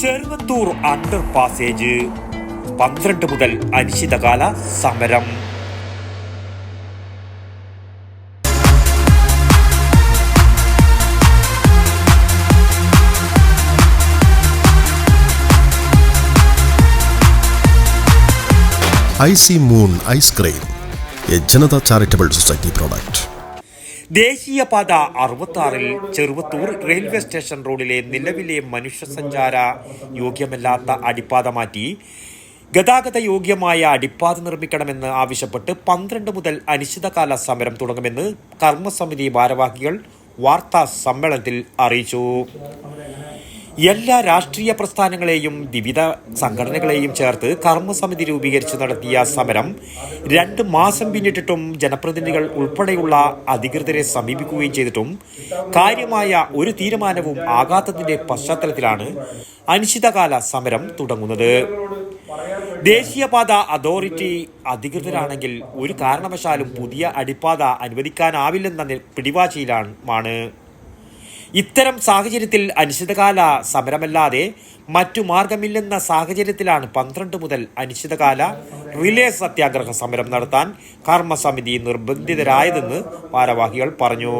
Cheruvathur under passage. പന്ത്രണ്ട് മുതൽ അനിശ്ചിതകാല സമരം. I C moon ice cream A Janata charitable society product. ദേശീയപാത അറുപത്തി ചെറുവത്തൂർ റെയിൽവേ സ്റ്റേഷൻ റോഡിലെ നിലവിലെ മനുഷ്യസഞ്ചാര യോഗ്യമല്ലാത്ത അടിപ്പാത മാറ്റി. ഗതാഗത യോഗ്യമായ അടിപ്പാത നിർമ്മിക്കണമെന്ന് ആവശ്യപ്പെട്ട് പന്ത്രണ്ട് മുതൽ അനിശ്ചിതകാല സമരം തുടങ്ങുമെന്ന് കർമ്മസമിതി ഭാരവാഹികൾ വാർത്താ സമ്മേളനത്തിൽ അറിയിച്ചു. എല്ലാ രാഷ്ട്രീയ പ്രസ്ഥാനങ്ങളെയും വിവിധ സംഘടനകളെയും ചേർത്ത് കർമ്മസമിതി രൂപീകരിച്ച് നടത്തിയ സമരം രണ്ട് മാസം പിന്നിട്ടിട്ടും ജനപ്രതിനിധികൾ ഉൾപ്പെടെയുള്ള അധികൃതരെ സമീപിക്കുകയും ചെയ്തിട്ടും കാര്യമായ ഒരു തീരുമാനവും ആകാത്തതിന്റെ പശ്ചാത്തലത്തിലാണ് അനിശ്ചിതകാല സമരം തുടങ്ങുന്നത്. ദേശീയപാത അതോറിറ്റി അധികൃതരാണെങ്കിൽ ഒരു കാരണവശാലും പുതിയ അടിപ്പാത അനുവദിക്കാനാവില്ലെന്ന പിടിവാശിയിലാണ് ഇത്തരം സാഹചര്യത്തിൽ അനിശ്ചിതകാല സമരമല്ലാതെ മറ്റു മാർഗമില്ലെന്ന സാഹചര്യത്തിലാണ് പന്ത്രണ്ട് മുതൽ അനിശ്ചിതകാല റിലേ സത്യാഗ്രഹ സമരം നടത്താൻ കർമ്മസമിതി നിർബന്ധിതരായതെന്ന് ഭാരവാഹികൾ പറഞ്ഞു.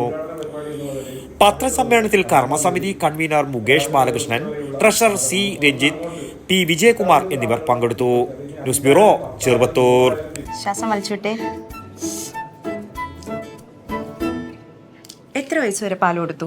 പത്രസമ്മേളനത്തിൽ കർമ്മസമിതി convener Mukesh Balakrishnan treasurer C Ranjith P Vijayakumar എന്നിവർ പങ്കെടുത്തു. ന്യൂസ് ബ്യൂറോ ചെറുപത്തൂർ എത്ര വയസ്സ് വരെ പാൽ കൊടുത്തു?